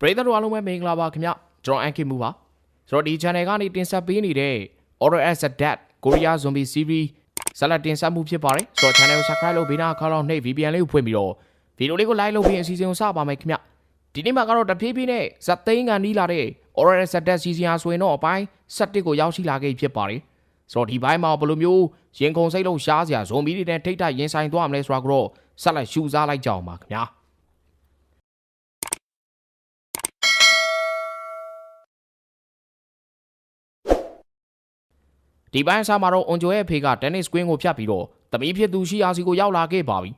ပရိသတ်တို့အားလုံးပဲမင်္ဂလာပါခင်ဗျကျွန်တော်အန်ကီမူပါဆိုတော့ဒီ channel ကနေတင်ဆက်ပေးနေတဲ့ Order as a Dead Korea Zombie Series ဇာတ်လတ်တင်ဆက်မှုဖြစ်ပါတယ်ဆိုတော့ channel ကို subscribe လုပ်ပေးနာခါတော့နှိပ် VPN လေးကိုဖွင့်ပြီးတော့ဗီဒီယိုလေးကို like လုပ်ပြီးအစီအစဉ်ကိုစပါမယ်ခင်ဗျဒီနေ့မှာကတော့တဖြည်းဖြည်းနဲ့ဇက်သိန်းကန်နီးလာတဲ့ Order as a Dead season ဟာဆိုရင်တော့အပိုင်း7ကိုရောက်ရှိလာခဲ့ဖြစ်ပါတယ်ဆိုတော့ဒီဘိုင်းမှာဘယ်လိုမျိုးရင်ခုန်စိတ်လုံးရှားစရာဇွန်ဘီတွေနဲ့ထိတ်ထရင်ဆိုင်သွားမလဲဆိုတာကိုတော့ဆက်လက်ရှုစားလိုက်ကြအောင်ပါခင်ဗျာ ဒီပိုင်းအစားမှာတော့အွန်ဂျိုရဲ့အဖေကတက်နစ်ကွင်းကိုဖြတ်ပြီးတော့သမီးဖြစ်သူရှိရာစီကိုရောက်လာခဲ့ပါပြီ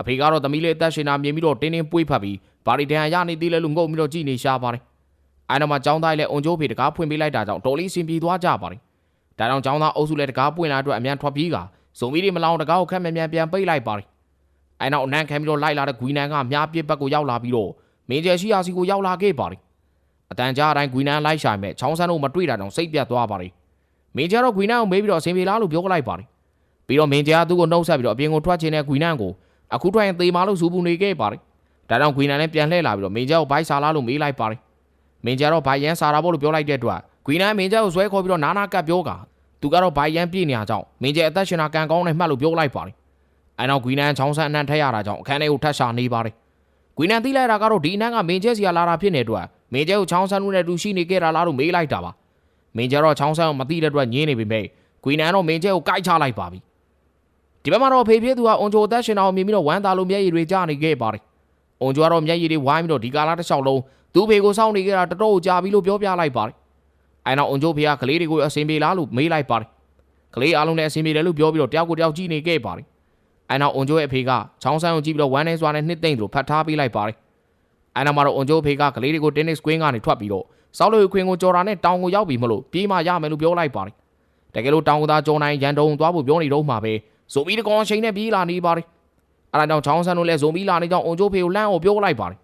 အဖေကတော့သမီးလေးအသက်ရှင်တာမြင်ပြီးတော့တင်းတင်းပွေးဖတ်ပြီးဘာရီတန်ရနေသေးလဲလို့ငုံပြီးတော့ကြည်နေရှားပါတယ်အဲနောက်မှာចောင်းသားလည်းအွန်ဂျိုဖေတကားဖွင့်ပေးလိုက်တာကြောင့်တော်လေးစင်ပြေသွားကြပါတယ်ဒါကြောင့်ចောင်းသားအုပ်စုလည်းတကားပွင့်လာအတွက်အမြန်ထွက်ပြေးကဇုံမီတွေမလောင်တကားကိုခက်မြန်မြန်ပြန်ပိတ်လိုက်ပါတယ်အဲနောက်အနံခံပြီးတော့လိုက်လာတဲ့ဂွီနန်ကမြားပစ်ဘက်ကိုရောက်လာပြီးတော့မင်းကျဲရှိရာစီကိုရောက်လာခဲ့ပါတယ်အတန်ကြားအတိုင်းဂွီနန်လိုက်ရှာမဲ့ချောင်းဆန်းတို့မတွေ့တာကြောင့်စိတ်ပြတ်သွားပါတယ် မင်းကျတော့ဂွီနန်ကိုမေးပြီးတော့အဆင်ပြေလားလို့ပြောလိုက်ပါတယ်ပြီးတော့မင်းကျကသူ့ကိုနှုတ်ဆက်ပြီးတော့အပြင်ကိုထွက်ချင်တဲ့ဂွီနန်ကိုအခုထွက်ရင်သေမာလို့ဇူပူနေခဲ့ပါတယ်ဒါကြောင့်ဂွီနန်လည်းပြန်လှည့်လာပြီးတော့မင်းကျကိုဘိုက်ဆာလားလို့မေးလိုက်ပါတယ်မင်းကျတော့ဘိုက်ရန်ဆာတာပေါ့လို့ပြောလိုက်တဲ့အတွက်ဂွီနန်မင်းကျကိုဆွဲခေါ်ပြီးတော့နာနာကပ်ပြောကသူကတော့ဘိုက်ရန်ပြေးနေရကြောင်းမင်းကျအသက်ရှင်တာကန်ကောင်းနဲ့မှတ်လို့ပြောလိုက်ပါတယ်အဲနောက်ဂွီနန်ချောင်းဆန်းအနှံ့ထက်ရတာကြောင့်အခန်းထဲကိုထပ်ရှာနေပါတယ်ဂွီနန်သိလိုက်တာကတော့ဒီအနှံ့ကမင်းကျစီကလာတာဖြစ်နေတဲ့အတွက်မင်းကျကိုချောင်းဆန်းမှုနဲ့တူရှိနေခဲ့တာလားလို့မေးလိုက်တာပါ မင်းကျတော့ချောင်းဆန်းကိုမသိတဲ့အတွက်ညင်းနေပြီမဲ့ဂွီနန်တော့မင်းကျကိုကိုက်ချလိုက်ပါပြီဒီဘက်မှာတော့ဖေဖေသူကအွန်ချိုအသက်ရှင်အောင်မြင်ပြီးတော့ဝမ်းသာလို့မျက်ရည်တွေကျနေခဲ့ပါတယ်အွန်ချိုကတော့မျက်ရည်တွေဝိုင်းပြီးတော့ဒီကာလာတစ်လျှောက်လုံးသူ့ဖေကိုစောင့်နေကြတာတတော်ကြာပြီလို့ပြောပြလိုက်ပါတယ်အဲနောက်အွန်ချိုဖေကကလေးတွေကိုအဆင်ပြေလားလို့မေးလိုက်ပါတယ်ကလေးအားလုံးလည်းအဆင်ပြေတယ်လို့ပြောပြီးတော့တယောက်ကိုတယောက်ကြည့်နေခဲ့ပါတယ်အဲနောက်အွန်ချိုရဲ့အဖေကချောင်းဆန်းကိုကြည့်ပြီးတော့ဝမ်းနေစွာနဲ့နှစ်သိမ့်သူလိုဖတ်ထားပေးလိုက်ပါတယ်အဲနောက်မှာတော့အွန်ချိုဖေကကလေးတွေကိုတင်းနစ်ကွင်းကနေထွက်ပြီးတော့ စောက်လို့ခွင်ကိုကြော်တာနဲ့တောင်ကိုရောက်ပြီမလို့ပြေးမှရမယ်လို့ပြောလိုက်ပါတယ်တကယ်လို့တောင်ကသားကြော်နိုင်ရန်တုံသွားဖို့ပြောနေတော့မှာပဲဇိုမီတကောင်ချိန်နဲ့ပြေးလာနေပါတယ်အဲဒါကြောင့်ချောင်းဆန်းတို့လည်းဇိုမီလာနေကြောင်းအွန်ချိုဖေကိုလှမ်းအောင်ပြောလိုက်ပါတယ်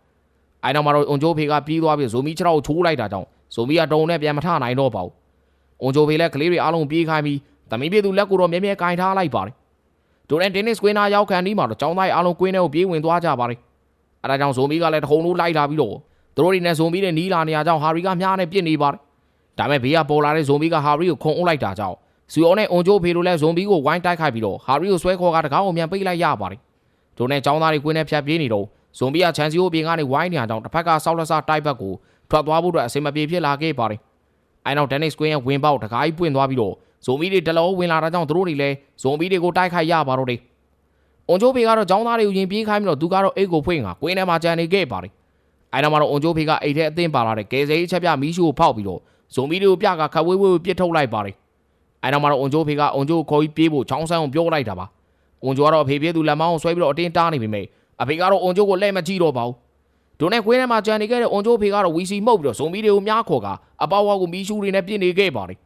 အဲနောက်မှာတော့အွန်ချိုဖေကပြေးသွားပြီးဇိုမီခြေထောက်ကိုချိုးလိုက်တာကြောင့်ဇိုမီကတုံနဲ့ပြန်မထနိုင်တော့ပါဘူးအွန်ချိုဖေလည်းကလေးတွေအားလုံးပြေးခိုင်းပြီးသမီးပြေသူလက်ကိုတော့မြဲမြဲကင်ထားလိုက်ပါတယ်ဒိုရန်တင်းနစ်ကွင်းနာရောက်ခံဒီမှာတော့ចောင်းသားအားလုံးကွင်းထဲကိုပြေးဝင်သွားကြပါတယ်အဲဒါကြောင့်ဇိုမီကလည်းတခုံလို့လိုက်လာပြီးတော့ သူတို့တွေနဲ့ဇွန်ဘီနဲ့နီးလာနေရကြောင်းဟာရီကမြားနဲ့ပြစ်နေပါတယ်။ဒါပေမဲ့ဘေးကပေါ်လာတဲ့ဇွန်ဘီကဟာရီကိုခုံအုပ်လိုက်တာကြောင့်ဇူအောနဲ့အွန်ဂျိုဖေတို့လည်းဇွန်ဘီကိုဝိုင်းတိုက်ခိုက်ပြီးတော့ဟာရီကိုဆွဲခေါ်ကတကားကိုမြန်ပိတ်လိုက်ရပါတယ်။တို့နဲ့ចောင်းသားတွေကွင်းနဲ့ဖြတ်ပြေးနေတော့ဇွန်ဘီကချန်စီကိုပြင်ကနေဝိုင်းနေရကြောင်းတစ်ဖက်ကဆောက်လက်ဆတိုက်ဘက်ကိုထွက်သွားဖို့အတွက်အစင်မပြေဖြစ်လာခဲ့ပါတယ်။အဲနောက်ဒန်နစ်ကွင်းရဲ့ဝင်းပေါက်တကားကြီးပွင့်သွားပြီးတော့ဇွန်ဘီတွေတလောဝင်လာတာကြောင့်သူတို့တွေလည်းဇွန်ဘီတွေကိုတိုက်ခိုက်ရပါတော့တယ်။အွန်ဂျိုဖေကတော့ចောင်းသားတွေကိုရင်ပြေးခိုင်းပြီးတော့သူကတော့အိတ်ကိုဖွင့်ကကွင်းထဲမှာကြံနေခဲ့ပါတယ်။ အဲနောက်မှာတော့အွန်ကျိုးဖေကအိတ်ထဲအသင်းပါလာတဲ့ကယ်ဆယ်ရေးချက်ပြမီးရှို့ကိုဖောက်ပြီးတော့ဇုံမီတွေကိုပြကခတ်ဝေးဝေးပြစ်ထုတ်လိုက်ပါတယ်အဲနောက်မှာတော့အွန်ကျိုးဖေကအွန်ကျိုးကိုခေါ်ပြီးပြေးဖို့ချောင်းဆန်းကိုပြောလိုက်တာပါအွန်ကျိုးကတော့အဖေပြေးသူလက်မောင်းကိုဆွဲပြီးတော့အတင်းတားနေပြီမိအဖေကတော့အွန်ကျိုးကိုလက်မကြည့်တော့ပါဘူးဒိုနဲ့ကွင်းထဲမှာကြံနေခဲ့တဲ့အွန်ကျိုးဖေကတော့ဝီစီမှုတ်ပြီးတော့ဇုံမီတွေကိုများခေါ်ကအပေါဝါကိုမီးရှူးတွေနဲ့ပြစ်နေခဲ့ပါတယ်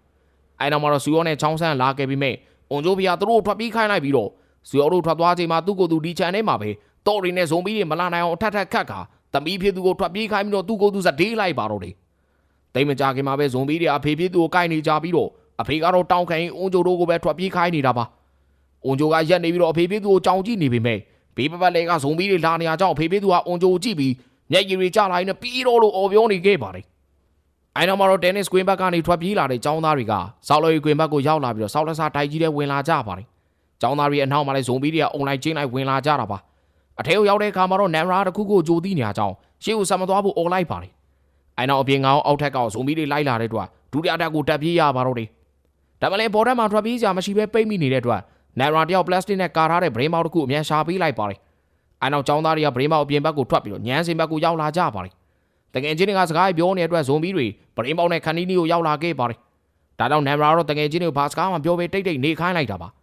အဲနောက်မှာတော့ဆူရောနဲ့ချောင်းဆန်းလာခဲ့ပြီးမိအွန်ကျိုးဖေကသူတို့ထွက်ပြီးခိုင်းလိုက်ပြီးတော့ဆူရောတို့ထွက်သွားချိန်မှာသူ့ကိုယ်သူဒီချန်ထဲမှာပဲတော့ရီနဲ့ဇုံမီတွေမလာနိုင်အောင်အထက်ထက်ခတ်ခါ သမီးဖြစ်သူကိုထွက်ပြေးခိုင်းပြီးတော့သူ့ကိုယ်သူစဒေးလိုက်ပါတော့တယ်။တိတ်မကြခင်မှာပဲဇွန်ဘီတွေအဖေဖြစ်သူကိုကိုက်နေကြပြီးတော့အဖေကတော့တောင်းခံရင်အွန်ဂျိုတို့ကိုပဲထွက်ပြေးခိုင်းနေတာပါ။အွန်ဂျိုကရက်နေပြီးတော့အဖေဖြစ်သူကိုကြောင်ကြည့်နေပေမဲ့ဘေးပပတ်လေးကဇွန်ဘီတွေလာနေရကြောင်းအဖေဖြစ်သူကအွန်ဂျိုကိုကြည့်ပြီးမျက်ရည်တွေကျလာရင်ပြီးတော့လို့အော်ပြောနေခဲ့ပါတယ်။အဲနောက်မှာတော့ tennis queen ဘက်ကနေထွက်ပြေးလာတဲ့ចောင်းသားတွေကဆောက်လော်ရီ queen ဘက်ကိုရောက်လာပြီးတော့ဆောက်လက်စားတိုက်ကြီးတဲ့ဝင်လာကြပါတယ်။ចောင်းသားတွေအနောက်မှာလည်းဇွန်ဘီတွေကအွန်လိုင်းချင်းလိုက်ဝင်လာကြတာပါ။ အထဲကိုရောက်တဲ့အခါမှာတော့နမ်ရာတစ်ခုကိုကြိုသိနေရကြောင်းရှေ့ကိုဆက်မသွားဖို့អော်လိုက်ပါတယ်။အဲနောက်အပြင်ကောင်အောက်ထက်ကဇုံမီတွေလိုက်လာတဲ့အတွက်ဒုတိယတက်ကိုတက်ပြေးရပါတော့တယ်။ဒါမှလည်းဘော်ဒက်မှာထွက်ပြေးကြမရှိဘဲပိတ်မိနေတဲ့အတွက်နိုင်ရာတယောက်ပလတ်စတစ်နဲ့ကာထားတဲ့ဗရင်မောက်တစ်ခုအမြန်ရှာပေးလိုက်ပါတယ်။အဲနောက်ចောင်းသားတွေကဗရင်မောက်အပြင်ဘက်ကိုထွက်ပြီးတော့ညမ်းစင်ဘက်ကိုရောက်လာကြပါတယ်။တကယ်ချင်းတွေကစကားပြောနေတဲ့အတွက်ဇုံမီတွေဗရင်မောက်နဲ့ခန်နီနီကိုရောက်လာခဲ့ပါတယ်။ဒါကြောင့်နိုင်ရာတော့တကယ်ချင်းတွေကိုဘာစကားမှပြောပေးတိတ်တိတ်နေခိုင်းလိုက်တာပါ။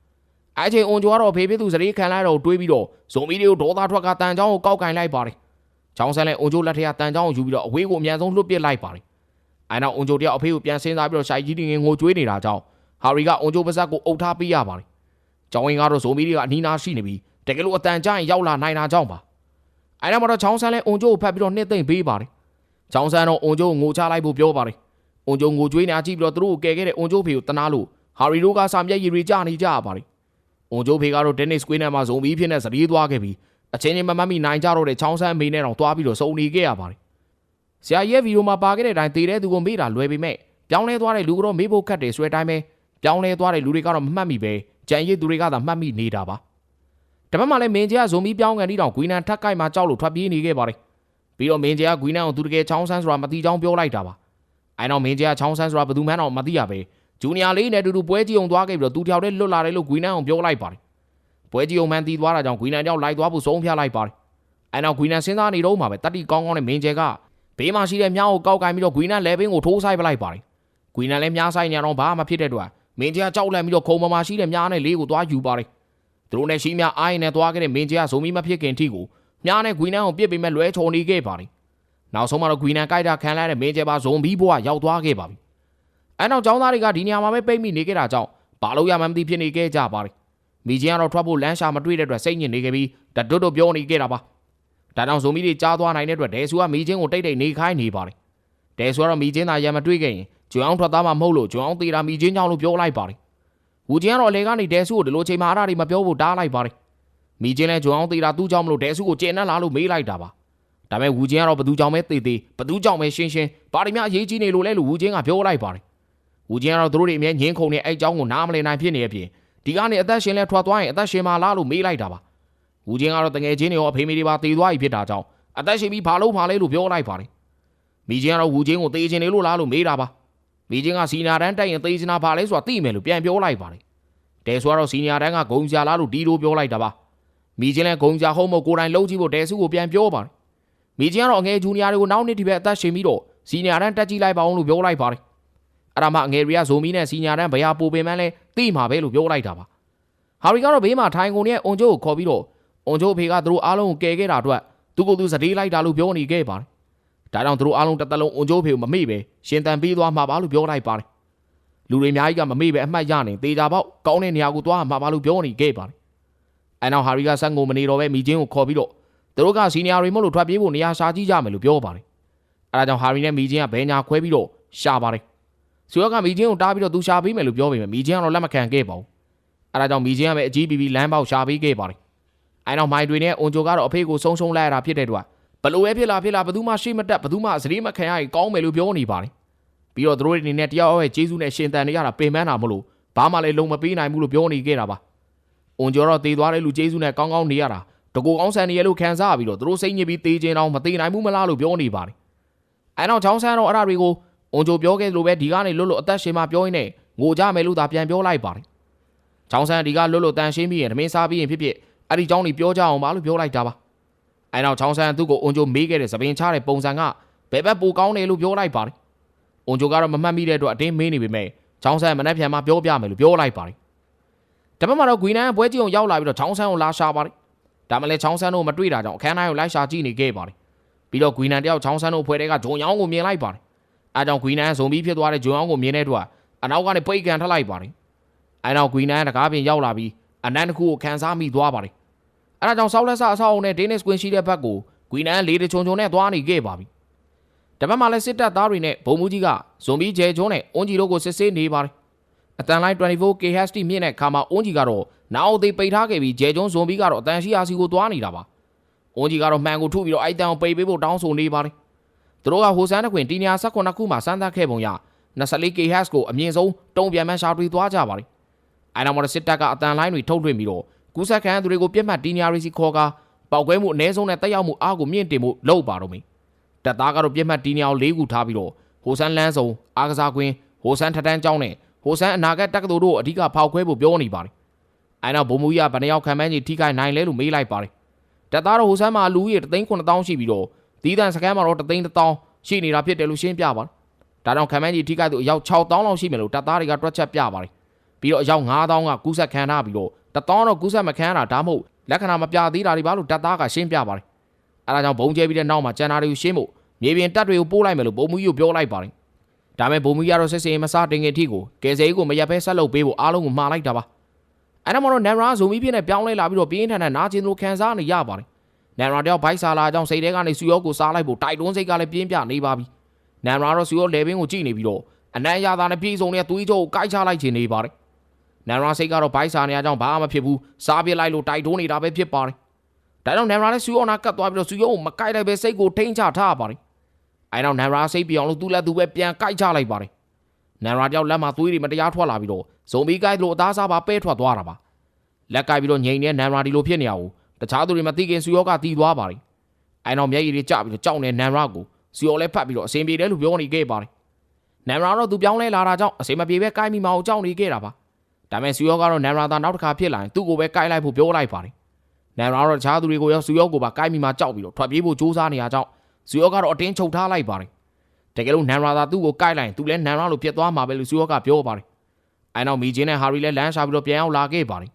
အဲချိန်အွန်ဂျိုကတော့ဖေးဖေးသူစရေခံလိုက်တော့တွေးပြီးတော့ဇုံမီတွေကိုဒေါသထွက်ကတန်ချောင်းကိုကောက်ကင်လိုက်ပါတယ်။ချောင်းဆန်းလည်းအွန်ဂျိုလက်ထက်ကတန်ချောင်းကိုယူပြီးတော့အဝေးကိုအမြန်ဆုံးလွတ်ပစ်လိုက်ပါတယ်။အဲနောက်အွန်ဂျိုတယောက်အဖေကိုပြန်ဆင်းစားပြီးတော့ရှိုက်ကြီးတင်ငင်ငိုကြွေးနေတာကြောင့်ဟာရီကအွန်ဂျိုပါဇက်ကိုအုပ်ထားပေးရပါတယ်။ကျောင်းဝင်ကတော့ဇုံမီတွေကအနီးနားရှိနေပြီးတကယ်လို့အတန်ကြရင်ရောက်လာနိုင်တာကြောင့်ပါ။အဲနောက်မှာတော့ချောင်းဆန်းလည်းအွန်ဂျိုကိုဖတ်ပြီးတော့နှစ်သိမ့်ပေးပါတယ်။ချောင်းဆန်းတော့အွန်ဂျိုကိုငိုချလိုက်ဖို့ပြောပါတယ်။အွန်ဂျိုငိုကြွေးနေကြည့်ပြီးတော့သူတို့ကိုကယ်ခဲ့တဲ့အွန်ဂျိုဖေကိုတနာလို့ဟာရီတို့ကစာမျက်ရည်တွေကျနေကြရပါတယ်။ အွန်ဂျိုဖေကတော့တင်းနစ်ကွင်းထဲမှာဇုံမီဖြစ်နေစပြေးသွားခဲ့ပြီးအချင်းချင်းမမတ်မိနိုင်ကြတော့တဲ့ချောင်းဆန်းအမေနဲ့တော့တွားပြီးတော့စုံနေခဲ့ရပါတယ်ဆရာကြီးရဲ့ဗီဒီယိုမှာပါခဲ့တဲ့အတိုင်းတည်တဲ့သူကိုမေးတာလွယ်ပေမဲ့ပြောင်းလဲသွားတဲ့လူကတော့မေးဖို့ခက်တယ်ဆိုတဲ့အတိုင်းပဲပြောင်းလဲသွားတဲ့လူတွေကတော့မမှတ်မိပဲကြံရည်သူတွေကသာမှတ်မိနေတာပါတပတ်မှလည်းမင်းကြီးကဇုံပြီးပြောင်းကန်တီတောင်ဂွီနန်ထက်ကိုက်မှာကြောက်လို့ထွက်ပြေးနေခဲ့ပါတယ်ပြီးတော့မင်းကြီးကဂွီနန်ကိုသူတကယ်ချောင်းဆန်းဆိုတာမတိချောင်းပြောလိုက်တာပါအဲနောက်မင်းကြီးကချောင်းဆန်းဆိုတာဘယ်သူမှန်းတော့မသိရပဲ ဂျူနီယာလေးနဲ့အတူတူပွဲကြီးအောင်သွားခဲ့ပြီးတော့သူတယောက်တည်းလွတ်လာတယ်လို့ဂွီနန်အောင်ပြောလိုက်ပါတယ်ပွဲကြီးအောင်မှန်တီးသွားတာကြောင့်ဂွီနန်တယောက်လိုက်သွားဖို့ဆုံးဖြတ်လိုက်ပါတယ်အဲနောက်ဂွီနန်စဉ်းစားနေတော့မှပဲတတိကောင်းကောင်းနဲ့မင်းကြီးကဘေးမှာရှိတဲ့မြားကိုကောက်ကင်ပြီးတော့ဂွီနန်လဲဘင်းကိုထိုးဆိုင်ပလိုက်ပါတယ်ဂွီနန်လည်းမြားဆိုင်နေတော့ဘာမှဖြစ်တဲ့အတွက်မင်းကြီးကကြောက်လန့်ပြီးတော့ခုံပေါ်မှာရှိတဲ့မြားနဲ့လေးကိုသွားယူပါတယ်သူတို့နဲ့ရှိမြအားရင်နဲ့သွားခဲ့တဲ့မင်းကြီးကဇုံမီမဖြစ်ခင်ထိကိုမြားနဲ့ဂွီနန်ကိုပြစ်ပေးမဲ့လွဲချော်နေခဲ့ပါတယ်နောက်ဆုံးမှာတော့ဂွီနန်ကြိုက်တာခံလိုက်တဲ့မင်းကြီးပါဇုံဘီဘွားရောက်သွားခဲ့ပါပြီ အဲနောက်ចောင်းသားတွေကဒီနေရာမှာပဲပိတ်မိနေခဲ့တာကြောင့်ဘာလို့ရမှန်းမသိဖြစ်နေခဲ့ကြပါတယ်မိချင်းကတော့ထွက်ဖို့လမ်းရှာမတွေ့တဲ့အတွက်စိတ်ညစ်နေခဲ့ပြီးတတွတ်တွတ်ပြောနေခဲ့တာပါဒါကြောင့်ဇုံမီတွေကြားသွားနိုင်တဲ့အတွက်ဒဲဆူကမိချင်းကိုတိတ်တိတ်နေခိုင်းနေပါတယ်ဒဲဆူကတော့မိချင်းသာရံမတွေ့ခဲ့ရင်ကျွန်းအောင်ထွက်သားမှမဟုတ်လို့ကျွန်းအောင်သေးတာမိချင်းကြောင့်လို့ပြောလိုက်ပါတယ်ဝူချင်းကတော့အလေကနေဒဲဆူကိုဒီလိုချိန်မှာအားရတွေမပြောဖို့တားလိုက်ပါတယ်မိချင်းလည်းကျွန်းအောင်သေးတာသူ့ကြောင့်မလို့ဒဲဆူကိုကျင်နှက်လာလို့မေးလိုက်တာပါဒါပေမဲ့ဝူချင်းကတော့ဘသူကြောင့်ပဲတေးသေးဘသူကြောင့်ပဲရှင်းရှင်းဘာတွေများအရေးကြီးနေလို့လဲလို့ဝူချင်းကပြောလိုက်ပါတယ် ဝူချင်းကတော့သူတို့တွေအမြဲငင်းခုန်နေအဲ့အကြောင်းကိုနားမလည်နိုင်ဖြစ်နေတဲ့အပြင်ဒီကနေအသက်ရှင်လဲထွက်သွားရင်အသက်ရှင်မှာလားလို့မေးလိုက်တာပါဝူချင်းကတော့တငယ်ချင်းတွေရောအဖေမေတွေပါတေးသွားပြီဖြစ်တာကြောင့်အသက်ရှင်ပြီးဘာလို့မှလဲလို့ပြောလိုက်ပါတယ်မိချင်းကတော့ဝူချင်းကိုတေးချင်နေလို့လားလို့မေးတာပါမိချင်းကစီနာတန်းတိုက်ရင်တေးချင်တာဘာလဲဆိုတာသိမယ်လို့ပြန်ပြောလိုက်ပါတယ်တဲဆိုကတော့စီနီယာတန်းကဂုံကြလားလို့ဒီလိုပြောလိုက်တာပါမိချင်းလည်းဂုံကြဟုတ်မို့ကိုယ်တိုင်လှုပ်ကြည့်ဖို့တဲစုကိုပြန်ပြောပါတယ်မိချင်းကတော့အငယ်ဂျူနီယာတွေကိုနောက်နှစ်ဒီပဲအသက်ရှင်ပြီးတော့စီနီယာတန်းတက်ကြည့်လိုက်ပါအောင်လို့ပြောလိုက်ပါတယ် အဲ့ဒါမှအငယ်ရီကဇိုမီနဲ့စီနီယာတန်းဘယ်ဟာပိုပင်မှန်းလဲသိမှာပဲလို့ပြောလိုက်တာပါဟာရီကတော့ဘေးမှာထိုင်ကုန်နဲ့အွန်ဂျိုကိုခေါ်ပြီးတော့အွန်ဂျိုအဖေကသူတို့အားလုံးကိုကယ်ခဲ့တာအတွက်သူကသူစတေးလိုက်တာလို့ပြောနေခဲ့ပါတယ်ဒါကြောင့်သူတို့အားလုံးတစ်သက်လုံးအွန်ဂျိုဖေကိုမမေ့ပဲရှင်တန်ပေးသွားမှာပါလို့ပြောလိုက်ပါတယ်လူတွေအများကြီးကမမေ့ပဲအမှတ်ရနေတေချာပေါက်ကောင်းတဲ့နေရာကိုသွားမှာပါလို့ပြောနေခဲ့ပါတယ်အဲနောက်ဟာရီကဆက်ငုံမနေတော့ပဲမိချင်းကိုခေါ်ပြီးတော့သူတို့ကစီနီယာတွေမို့လို့ထွက်ပြေးဖို့နေရာရှာကြည့်ကြမယ်လို့ပြောပါတယ်အဲဒါကြောင့်ဟာရီနဲ့မိချင်းကဘဲညာခွဲပြီးတော့ရှာပါတယ် ဆိုတော့ကမိချင်းကိုတားပြီးတော့သူရှာပေးမယ်လို့ပြောပေမဲ့မိချင်းကတော့လက်မခံခဲ့ပါဘူးအဲဒါကြောင့်မိချင်းကပဲအကြီးပီပီလမ်းပေါက်ရှာပေးခဲ့ပါတယ်အဲနောက်မိုင်တွေနဲ့အွန်ဂျိုကတော့အဖေကိုဆုံးရှုံးလိုက်ရတာဖြစ်တဲ့အတွက်ဘလို့ပဲဖြစ်လာဖြစ်လာဘသူမှရှိမတက်ဘသူမှစတိမခံရရင်ကောင်းမယ်လို့ပြောနေပါတယ်ပြီးတော့သူတို့အနေနဲ့တယောက်ရဲ့ဂျေဇုနဲ့ရှင်တန်နေရတာပင်ပန်းတာမလို့ဘာမှလည်းလုံမပေးနိုင်ဘူးလို့ပြောနေခဲ့တာပါအွန်ဂျိုတော့တေးသွားတဲ့လူဂျေဇုနဲ့ကောင်းကောင်းနေရတာတကူကောင်းဆန်နေရလို့ခံစားပြီးတော့သူတို့စိတ်ညစ်ပြီးတေးခြင်းတော့မတေးနိုင်ဘူးမလားလို့ပြောနေပါတယ်အဲနောက်ချောင်းဆန်းတော့အဲ့ဒါတွေကို အုံချိုပြောခဲ့လို့ပဲဒီကနေလွတ်လွတ်အသက်ရှင်မှပြောရင်းနဲ့ငိုကြမယ်လို့သာပြန်ပြောလိုက်ပါတယ်။ချောင်းဆန်းဒီကလွတ်လွတ်တန်ရှင်းပြီးရင်ဓမင်းစားပြီးရင်ဖြစ်ဖြစ်အဲ့ဒီကြောင်းကြီးပြောကြအောင်ပါလို့ပြောလိုက်တာပါ။အဲနောက်ချောင်းဆန်းသူ့ကိုအုံချိုမေးခဲ့တဲ့သပင်ချတဲ့ပုံစံကဘယ်ဘက်ပိုကောင်းတယ်လို့ပြောလိုက်ပါတယ်။အုံချိုကတော့မမှတ်မိတဲ့အတွက်အတင်းမေးနေပေမဲ့ချောင်းဆန်းမနှက်ပြန်မှပြောပြမယ်လို့ပြောလိုက်ပါတယ်။တပတ်မှာတော့ဂွေနန်းပွဲကြီးအောင်ရောက်လာပြီးတော့ချောင်းဆန်းကိုလာရှာပါတယ်။ဒါမှလည်းချောင်းဆန်းတို့မတွေ့တာကြောင့်အခမ်းအနားကိုလိုက်ရှာကြည့်နေခဲ့ပါတယ်။ပြီးတော့ဂွေနန်တယောက်ချောင်းဆန်းတို့အဖွဲ့တဲကဂျုံရောင်းကိုမြင်လိုက်ပါတယ် အဲကြောင့်ဂွီနန်ဇုံပြီးဖြစ်သွားတဲ့ဂျုံယောင်းကိုမြင်တဲ့အတွက်အနောက်ကနေပိတ်ကန်ထလိုက်ပါတယ်အဲနောက်ဂွီနန်တကားပြင်ရောက်လာပြီးအနန်းတစ်ခုကိုခန်းစားမိသွားပါတယ်အဲဒါကြောင့်ဆောက်လက်ဆအဆောက်အုံနဲ့ဒင်းနစ်ကွင်းရှိတဲ့ဘက်ကိုဂွီနန်လေးတချုံချုံနဲ့သွားနေခဲ့ပါပြီတပတ်မှလည်းစစ်တပ်သားတွေနဲ့ဘုံမူကြီးကဇွန်ဘီဂျဲကျွန်းနဲ့အွန်ဂျီတို့ကိုစစ်ဆေးနေပါတယ်အတန်လိုက် 24KHT မြင့်တဲ့ခါမှာအွန်ဂျီကတော့နောက်အသေးပိတ်ထားခဲ့ပြီးဂျဲကျွန်းဇွန်ဘီကတော့အတန်ရှိအာစီကိုသွားနေတာပါအွန်ဂျီကတော့မှန်ကိုထုပြီးတော့အိုက်တန်ကိုပိတ်ပေးဖို့တောင်းဆိုနေပါတယ် သူတို့ကဟိုဆန်းတခွင်တီနီယာ16ခုမှစမ်းသပ်ခဲ့ပုံရ 24KHT ကိုအမြင့်ဆုံးတုံပြန်မှန်းရှာတွေ့သွားကြပါတယ်အဲနောက်မှာစစ်တပ်ကအတန်လိုင်းတွေထုတ်လွှင့်ပြီးတော့ကူးဆက်ခံသူတွေကိုပြစ်မှတ်တီနီယာရီစီခေါ်ကာပောက်ကွဲမှုအ ਨੇ ဆုံးနဲ့တက်ရောက်မှုအားကိုမြင့်တင်မှုလုပ်ပါတော့မင်းတပ်သားကတော့ပြစ်မှတ်တီနီယာကို၄ခုထားပြီးတော့ဟိုဆန်းလန်းစုံအားကစားကွင်းဟိုဆန်းထထန်းကျောင်းနဲ့ဟိုဆန်းအနာဂတ်တက္ကသိုလ်တို့အဓိကဖောက်ခွဲဖို့ပြောနေပါတယ်အဲနောက်ဘုံမူကြီးကဗနေရောက်ခံမန်းကြီးထိခိုက်နိုင်လဲလို့မေးလိုက်ပါတယ်တပ်သားတော့ဟိုဆန်းမှာလူကြီးတသိန်း9000ရှိပြီးတော့ တီးတန်စကမ်းမှာတော့တသိန်း1000ရှိနေတာဖြစ်တယ်လို့ရှင်းပြပါတယ်ဒါကြောင့်ခံမန်းကြီးထိခိုက်သူအယောက်6000လောက်ရှိမယ်လို့တပ်သားတွေကတွက်ချက်ပြပါတယ်ပြီးတော့အယောက်9000ကကူးဆက်ခံထားပြီးတော့တသောတော့ကူးဆက်မခံရတာဒါမှမဟုတ်လက္ခဏာမပြသေးတာတွေပါလို့တပ်သားကရှင်းပြပါတယ်အဲဒါကြောင့်ဘုံကျဲပြီးတဲ့နောက်မှာကျန်တာတွေကိုရှင်းဖို့မြေပြင်တပ်တွေကိုပို့လိုက်မယ်လို့ဘုံမူကြီးကိုပြောလိုက်ပါတယ်ဒါမဲ့ဘုံမူကြီးကတော့စစ်စင်မစားတင်ငင်ထိကိုကယ်ဆယ်ရေးကိုမရက်ဖဲဆက်လုပ်ပေးဖို့အားလုံးကိုမှားလိုက်တာပါအဲ့ဒါမှတော့နန်ရာဇိုမီပြင်းနဲ့ပြောင်းလဲလာပြီးတော့ပြင်းထန်တဲ့နာကျင်လိုခံစားနေရပါတယ် နန်ရာတယောက်ဘိုက်ဆာလာကြောင့်စိတ်ထဲကနေစူယောကိုစားလိုက်ဖို့တိုက်တွန်းစိတ်ကလည်းပြင်းပြနေပါပြီနန်ရာတော့စူယောလေဘင်းကိုကြည့်နေပြီးတော့အနံ့ရသားနဲ့ပြေဆုံးတဲ့သွေးကြောကိုကိုက်ချလိုက်ချင်နေပါတယ်နန်ရာစိတ်ကတော့ဘိုက်ဆာနေရကြောင်းဘာမှမဖြစ်ဘူးစားပြစ်လိုက်လို့တိုက်တွန်းနေတာပဲဖြစ်ပါတယ်ဒါကြောင့်နန်ရာလည်းစူယောနာကတ်သွားပြီးတော့စူယောကိုမကိုက်လိုက်ပဲစိတ်ကိုထိန်းချထားပါတယ်အဲအဲနောက်နန်ရာစိတ်ပြောင်းလို့သူ့လက်သူပဲပြန်ကိုက်ချလိုက်ပါတယ်နန်ရာတယောက်လက်မှာသွေးတွေမတရားထွက်လာပြီးတော့ဇုံဘီကိုက်လို့အသားစားပါပဲထွက်သွားတာပါလက်ကိုက်ပြီးတော့ငိန်နေတဲ့နန်ရာဒီလိုဖြစ်နေရအောင် တခြားသူတွေမသိခင်စူယောကတီးသွားပါတယ်အဲနောက်မျက်ရည်တွေကျပြီးတော့ကြောက်နေနန်ရာကိုစူယောလည်းဖတ်ပြီးတော့အစင်ပြေတယ်လို့ပြောနေခဲ့ပါတယ်နန်ရာတော့သူပြောင်းလဲလာတာကြောင့်အစင်မပြေပဲကိုက်မိမအောင်ကြောက်နေခဲ့တာပါဒါပေမဲ့စူယောကတော့နန်ရာသာနောက်တစ်ခါဖြစ်လာရင်သူ့ကိုပဲကိုက်လိုက်ဖို့ပြောလိုက်ပါတယ်နန်ရာတော့တခြားသူတွေကိုရောစူယောကိုပါကိုက်မိမှကြောက်ပြီးတော့ထွက်ပြေးဖို့ကြိုးစားနေရကြောင်းစူယောကတော့အတင်းချုပ်ထားလိုက်ပါတယ်တကယ်လို့နန်ရာသာသူ့ကိုကိုက်လိုက်ရင်သူလည်းနန်ရာလိုဖြစ်သွားမှာပဲလို့စီယောကပြောပါတယ်။အဲနောက်မီဂျင်းနဲ့ဟာရီလည်းလမ်းရှာပြီးတော့ပြန်ရောက်လာခဲ့ပါတယ်။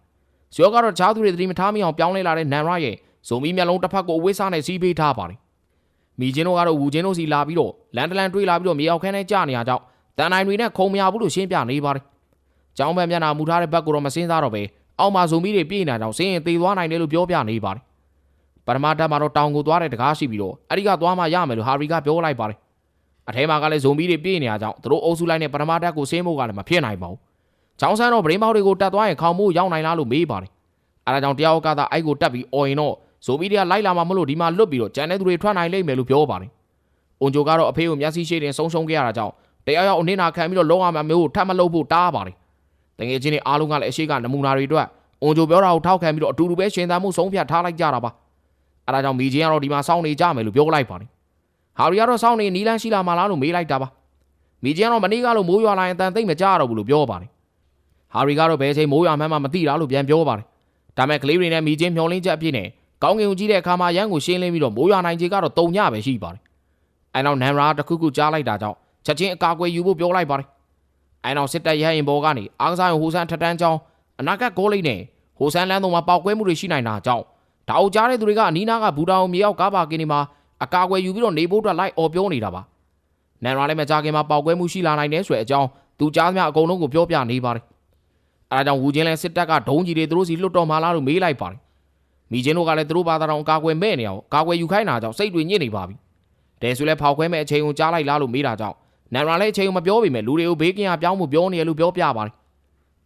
စီယောကတော့ချားသူတွေသတိမထားမိအောင်ပြောင်းလဲလာတဲ့နန်ရာရဲ့ဇုံမီမျက်လုံးတစ်ဖက်ကိုအဝိစားနဲ့စီးပေးထားပါတယ်။မီဂျင်းတို့ကတော့ဝူဂျင်းတို့စီလာပြီးတော့လန်တလန်တွေးလာပြီးတော့မြေအောင်ခန်းထဲကြာနေရကြောင်းတန်နိုင်တွေနဲ့ခုံမရဘူးလို့ရှင်းပြနေပါတယ်။ကျောင်းဘက်မျက်နှာမူထားတဲ့ဘက်ကိုတော့မစင်းစားတော့ပဲအောက်မှာဇုံမီတွေပြေးနေတာကြောင့်စင်းရင်သေသွားနိုင်တယ်လို့ပြောပြနေပါတယ်။ပထမဓာတ်မှာတော့တောင်ကိုသွားတဲ့တကားရှိပြီးတော့အဲ့ဒီကသွားမှရမယ်လို့ဟာရီကပြောလိုက်ပါတယ်။အထဲမှာကလည်းဇုံဘီတွေပြေးနေရကြောင်းသူတို့အုပ်စုလိုက်နဲ့ပထမတက်ကိုဆင်းဖို့ကလည်းမဖြစ်နိုင်ပါဘူး။ ချောင်းဆန်းတော့ဗရင်းမောက်တွေကိုတတ်သွားရင်ခေါင်မိုးရောက်နိုင်လားလို့မေးပါတယ်။အဲဒါကြောင့်တယောက်ကသာအိုက်ကိုတက်ပြီးអော်ရင်တော့ဇုံဘီတွေကလိုက်လာမှမလို့ဒီမှာလွတ်ပြီးတော့ကျန်တဲ့သူတွေထွက်နိုင်လိမ့်မယ်လို့ပြောပါတယ်။အွန်ဂျိုကတော့အဖေကိုမျက်စိရှိတင်ဆုံးရှုံးခဲ့ရတာကြောင့်တယောက်ယောက်အနစ်နာခံပြီးတော့လုံးဝမမျိုးကိုထပ်မလုပ်ဖို့တားပါတယ်။တကယ်ချင်းတွေအားလုံးကလည်းအရှိကနမူနာတွေအတွက်အွန်ဂျိုပြောတာကိုထောက်ခံပြီးတော့အတူတူပဲရှင်သန်မှုဆုံးဖြတ်ထားလိုက်ကြတာပါ။အဲဒါကြောင့်မီဂျင်းကတော့ဒီမှာစောင့်နေကြမယ်လို့ပြောလိုက်ပါတယ်။ဟာရီကတော့စောင်းနေနီလန်းရှိလာမလားလို့မေးလိုက်တာပါမိကျန်ကတော့မနေ့ကလို့မိုးရွာလာရင်တန်သိမ့်မကြတော့ဘူးလို့ပြောပါတယ် ဟာရီကတော့ဘယ်ချိန်မိုးရွာမှန်းမှမသိတာလို့ပြန်ပြောပါတယ်ဒါမဲ့ကလေးတွေနဲ့မိချင်းမျောလင်းချက်အပြည့်နဲ့ကောင်းကင်ကိုကြည့်တဲ့အခါမှာရန်ကိုရှင်းလင်းပြီးတော့မိုးရွာနိုင်ခြေကတော့တုံညပဲရှိပါတယ်အဲနောက်နန်ရာတစ်ခုခုကြားလိုက်တာကြောင့်ချက်ချင်းအကာအကွယ်ယူဖို့ပြောလိုက်ပါတယ်အဲနောက်စစ်တပ်ရဟရင်ဘောကနေအားကစားရုံဟိုဆန်းထက်တန်းချောင်းအနာဂတ်ဂိုးလိမ့်နဲ့ဟိုဆန်းလန်းသုံးမှာပောက်ကွဲမှုတွေရှိနိုင်တာကြောင့်ဒါအုပ်ကြားတဲ့သူတွေကအနီးနားကဘူတာအောင်မြေရောက်ကားပါကင်းဒီမှာအကာအကွယ်ယူပြီးတော့နေဖို့အတွက်လိုက်អော်ပြောနေတာပါနန်ရာလည်းမကြခင်မှာပောက်ကွဲမှုရှိလာနိုင်တယ်ဆိုတဲ့အကြောင်းသူကြားသမျှအကုန်လုံးကိုပြောပြနေပါတယ် အဲဒါကြောင့်ဝူချင်းလဲစစ်တပ်ကဒုံးကြီးတွေသူတို့စီလွတ်တော်မှာလားလို့မေးလိုက်ပါတယ်မိချင်းတို့ကလည်းသူတို့ဘာသာတော်အကာအကွယ်မဲ့နေအောင်အကာအကွယ်ယူခိုင်းတာကြောင့်စိတ်တွေညစ်နေပါပြီတဲဆိုလဲဖောက်ခွဲမဲ့အချိန်ကိုကြားလိုက်လားလို့မေးတာကြောင့်နန်ရာလည်းအချိန်ကိုမပြောပေမဲ့လူတွေကိုဘေးကင်းရပြောင်းမှုပြောနေရလို့ပြောပြပါတယ်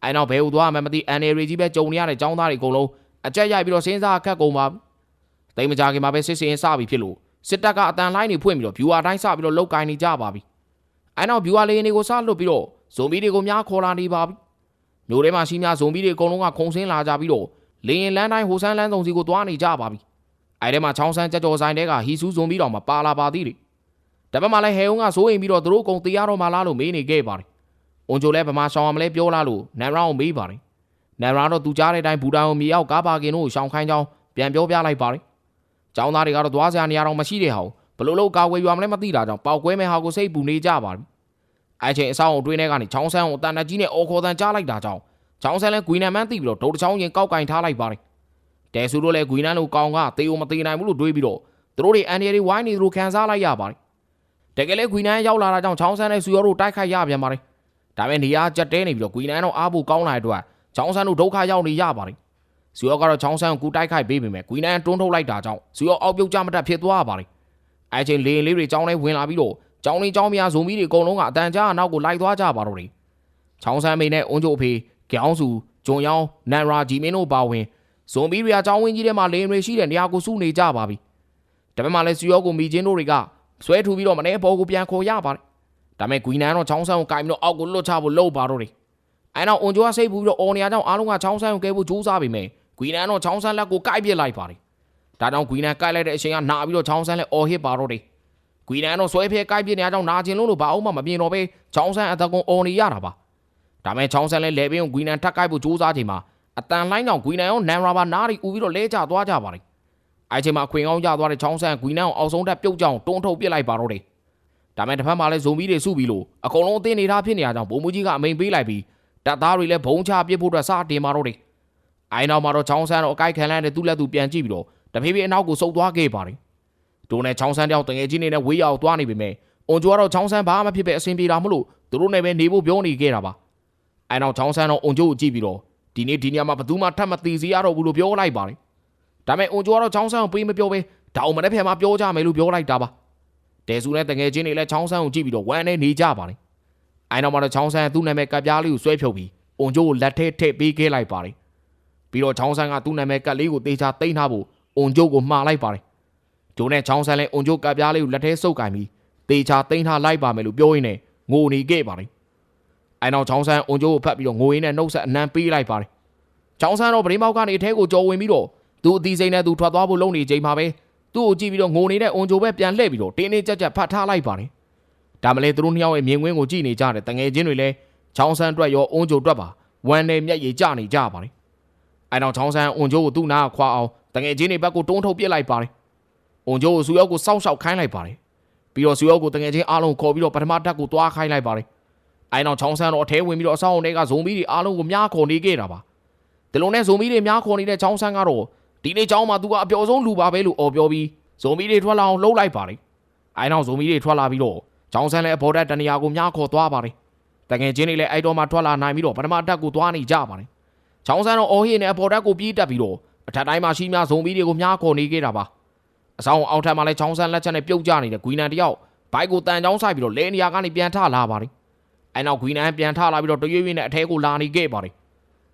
အဲနောက်ဘဲဟူသွားမှမသိအန်ရီကြီးပဲကြုံနေရတဲ့ចောင်းသားတွေအကုန်လုံးအကြက်ရိုက်ပြီးတော့စဉ်းစားအခက်ကုန်ပါတိတ်မကြခင်မှာပဲစစ်စင်စပြီဖြစ်လို့စစ်တပ်ကအတန်လိုင်းတွေဖွင့်ပြီးတော့ viewer တိုင်းစပြီးတော့လောက်ကင်နေကြပါပြီအဲနောက် viewer လေးတွေကိုစလွတ်ပြီးတော့ဇွန်ဘီတွေကိုများခေါ်လာနေပါပြီ မျိုးထဲမှာရှိများဇွန်ဘီတွေအကုန်လုံးကခုံဆင်းလာကြပြီးတော့လင်းရင်လန်းတိုင်းဟိုဆန်းလန်းစုံစီကိုသွားနေကြပါပြီအဲထဲမှာချောင်းဆန်းကြက်ကြော်ဆိုင်တဲကဟီဆူးဇွန်ဘီတော်မှာပါလာပါသေးတယ်တပတ်မှလည်းဟဲုံကစိုးရင်ပြီးတော့သူတို့အကုန်တရားတော်မှလားလို့မေးနေခဲ့ပါတယ်။အွန်ဂျိုလည်းဗမာရှောင်းအောင်မလဲပြောလားလို့နန်ရောင်းကိုမေးပါတယ်။နန်ရောင်းတော့သူကြားတဲ့အတိုင်းဘူတာကိုမြေရောက်ကားပါကင်တို့ကိုရှောင်းခိုင်းကြောင်းပြန်ပြောပြလိုက်ပါတယ်။ကျောင်းသားတွေကတော့သွားစရာနေရာတော့မရှိတဲ့ဟာကိုဘလို့လို့ကာဝယ်ယူရမလဲမသိတာကြောင့်ပေါက်ကွဲမဲ့ဟာကိုစိတ်ပူနေကြပါပြီ။ အဲချိန်အဆောင်အတွင်းထဲကနေချောင်းဆန်းကိုတန်တကြီးနဲ့အော်ခေါ်တန်ကြားလိုက်တာကြောင့်ချောင်းဆန်းလည်းဂွီနန်မန်းသိပြီးတော့ဒုတ်တချောင်းရင်ကောက်ကင်ထားလိုက်ပါတယ်။တဲဆူတို့လည်းဂွီနန်လိုကောင်ကတေကိုမသေးနိုင်ဘူးလို့တွေးပြီးတော့သူတို့တွေအန်ဒီရီဝိုင်းနေသူတို့ခံစားလိုက်ရပါတယ်။တကယ်လည်းဂွီနန်ရောက်လာတာကြောင့်ချောင်းဆန်းနဲ့ဆူရောတို့တိုက်ခိုက်ရပြန်ပါတယ်။ဒါပေမဲ့နေရာကြက်တဲနေပြီးတော့ဂွီနန်တော့အားဖို့ကောင်းလာတဲ့အတွက်ချောင်းဆန်းတို့ဒုက္ခရောက်နေရပါတယ်။ဆူရောကတော့ချောင်းဆန်းကိုကူတိုက်ခိုက်ပေးပေမဲ့ဂွီနန်တွန်းထုတ်လိုက်တာကြောင့်ဆူရောအောက်ပြုတ်ကြမတတ်ဖြစ်သွားပါတယ်။အဲချိန်လေရင်လေးတွေကြောင်းထဲဝင်လာပြီးတော့ ကြောင်းလေးကြောင်းမြာဇုံမီတွေအကုန်လုံးကအတန်ကြာနောက်ကိုလိုက်သွားကြပါတော့တယ်။ချောင်းဆန်းမိနဲ့အွန်ချိုအဖေကျောင်းစုဂျွန်ယောင်းနန်ရာဂျီမင်းတို့ပါဝင်ဇွန်ဘီရီယာကျောင်းဝင်းကြီးထဲမှာလေရင်တွေရှိတဲ့နေရာကိုစုနေကြပါပြီ။ဒါပေမဲ့လည်းစီယောကိုမိချင်းတို့တွေကဆွဲထူပြီးတော့မနေ့ဘောကိုပြန်ခေါ်ရပါတယ်။ဒါပေမဲ့ဂွီနန်တော့ချောင်းဆန်းကိုကင်ပြီးတော့အောက်ကိုလွတ်ချဖို့လုပ်ပါတော့တယ်။အဲနောက်အွန်ဂျိုကစိတ်ပူပြီးတော့အော်နေရာကြောင့်အားလုံးကချောင်းဆန်းကိုကဲဖို့ကြိုးစားပေမဲ့ဂွီနန်တော့ချောင်းဆန်းလက်ကိုကိုက်ပစ်လိုက်ပါတယ်။ဒါကြောင့်ဂွီနန်ကိုက်လိုက်တဲ့အချိန်ကနာပြီးတော့ချောင်းဆန်းလက်အော်ဟစ်ပါတော့တယ်။ ဂွီနန်တော့ဆွဲဖဲကိုက်ပစ်နေရကြောင်းနာကျင်လို့လို့ဘာအောင်မှမပြင်းတော့ပဲချောင်းဆန်းအသက်ကုန်အော်နေရတာပါ။ဒါမဲ့ချောင်းဆန်းလဲလဲပင်းကိုဂွီနန်ထက်ကိုက်ဖို့ကြိုးစားချိန်မှာအတန်လိုင်းကြောင့်ဂွီနန်ရောနန်ရာဘာနားရီဦးပြီးတော့လဲကျသွားကြပါတယ်။အဲချိန်မှာအခွင့်ကောင်းရသွားတဲ့ချောင်းဆန်းဂွီနန်ကိုအောက်ဆုံးတက်ပြုတ်ကြောင်တွန်းထုတ်ပစ်လိုက်ပါတော့တယ်။ဒါမဲ့တစ်ဖက်မှာလဲဇုံဘီတွေစုပြီးလို့အကုန်လုံးအသေးနေတာဖြစ်နေရကြောင်းဘုံမူကြီးကအမိန်ပေးလိုက်ပြီးတပ်သားတွေလည်းဘုံချပစ်ဖို့အတွက်စတင်ပါတော့တယ်။အိုင်နောက်မှာတော့ချောင်းဆန်းတော့အကိုက်ခံလန်းတဲ့သူ့လက်သူပြန်ကြည့်ပြီးတော့တဖြည်းဖြည်းအနောက်ကိုစုပ်သွားခဲ့ပါတယ်။ ဒိုနဲ့ချောင်းဆန်းတယောက်တငယ်ချင်းတွေနဲ့ဝေးရောက်သွားနေပေမဲ့အွန်ဂျိုကတော့ချောင်းဆန်းဘာမှဖြစ်ပဲအဆင်ပြေတာမလို့သူတို့နဲ့ပဲနေဖို့ပြောနေခဲ့တာပါ။အဲနောက်ချောင်းဆန်းတော့အွန်ဂျိုကိုကြည့်ပြီးတော့ဒီနေ့ဒီညမှာဘသူမှထပ်မသိစေရတော့ဘူးလို့ပြောလိုက်ပါတယ်။ဒါပေမဲ့အွန်ဂျိုကတော့ချောင်းဆန်းကိုပေးမပြောပဲဒါအောင်မနေ့ဖက်မှာပြောကြမယ်လို့ပြောလိုက်တာပါ။တဲစုနဲ့တငယ်ချင်းတွေလည်းချောင်းဆန်းကိုကြည့်ပြီးတော့ဝမ်းနဲ့နေကြပါတယ်။အဲနောက်မှာတော့ချောင်းဆန်းကသူ့နာမည်ကပ်ပြားလေးကိုဆွဲဖြုတ်ပြီးအွန်ဂျိုကိုလက်ထဲထည့်ပေးခဲ့လိုက်ပါတယ်။ပြီးတော့ချောင်းဆန်းကသူ့နာမည်ကပ်လေးကိုတေချာတိမ့်ထားဖို့အွန်ဂျိုကိုမှားလိုက်ပါတယ်။ ဂျိုနဲ့ချောင်းဆန်းလည်းအွန်ဂျိုကပ်ပြားလေးကိုလက်ထဲစုပ်ကင်ပြီးတေချာတိန်းထားလိုက်ပါမယ်လို့ပြောရင်းနဲ့ငိုနေခဲ့ပါတယ်အဲနောက်ချောင်းဆန်းအွန်ကျိုးကိုဖတ်ပြီးတော့ငိုရင်းနဲ့နှုတ်ဆက်အနံပေးလိုက်ပါတယ်ချောင်းဆန်းတော့ပရိမောက်ကနေအထဲကိုကြော်ဝင်ပြီးတော့သူအတီးစိမ့်နဲ့သူထွက်သွားဖို့လုပ်နေချိန်မှာပဲသူ့ကိုကြည့်ပြီးတော့ငိုနေတဲ့အွန်ကျိုးပဲပြန်လှည့်ပြီးတော့တင်းတင်းကြပ်ကြပ်ဖတ်ထားလိုက်ပါတယ်ဒါမလဲသူတို့နှစ်ယောက်ရဲ့မြင်ကွင်းကိုကြည့်နေကြတယ်တငယ်ချင်းတွေလည်းချောင်းဆန်းအတွက်ရောအွန်ကျိုးအတွက်ပါဝမ်းနဲ့မျက်ရည်ကျနေကြပါတယ်အဲနောက်ချောင်းဆန်းအွန်ကျိုးကိုသူ့နားခွာအောင်တငယ်ချင်းတွေဘက်ကိုတွန်းထုတ်ပစ်လိုက်ပါတယ် အွန်ကျိုးကိုစူရောက်ကိုစောင့်ရှောက်ခိုင်းလိုက်ပါတယ်ပြီးတော့စူရောက်ကိုတငယ်ချင်းအားလုံးခေါ်ပြီးတော့ပထမတက်ကိုတွားခိုင်းလိုက်ပါတယ်အဲနောက်ချောင်းဆန်းတော့အထဲဝင်ပြီးတော့အဆောင်အုံတွေကဇုံမီတွေအားလုံးကိုမြားခေါ်နေခဲ့တာပါဒီလိုနဲ့ဇုံမီတွေမြားခေါ်နေတဲ့ချောင်းဆန်းကတော့ဒီနေ့ချောင်းမှာသူကအပျော်ဆုံးလူပါပဲလို့អော်ပြောပြီးဇုံမီတွေထွက်လာအောင်လှုပ်လိုက်ပါတယ်အဲနောက်ဇုံမီတွေထွက်လာပြီးတော့ချောင်းဆန်းလည်းအပေါ်တက်တနေရာကိုမြားခေါ်သွားပါတယ်တငယ်ချင်းတွေလည်းအဲ့တော့မှထွက်လာနိုင်ပြီးတော့ပထမတက်ကိုသွားနေကြပါတယ်ချောင်းဆန်းတော့အော်ဟေးနဲ့အပေါ်တက်ကိုပြေးတက်ပြီးတော့အထက်တိုင်းမှာရှိများဇုံမီတွေကိုမြားခေါ်နေခဲ့တာပါ အဆောင်အောက်ထပ်မှာလည်းချောင်းဆန်းလက်ချက်နဲ့ပြုတ်ကျနေတဲ့ဂွီနန်တယောက်ဘိုက်ကိုတန်ချောင်းဆိုင်ပြီးတော့လဲနေရာကနေပြန်ထလာပါတယ်အဲနောက်ဂွီနန်ပြန်ထလာပြီးတော့တရွေ့ရွေ့နဲ့အထဲကိုလာနေခဲ့ပါတယ်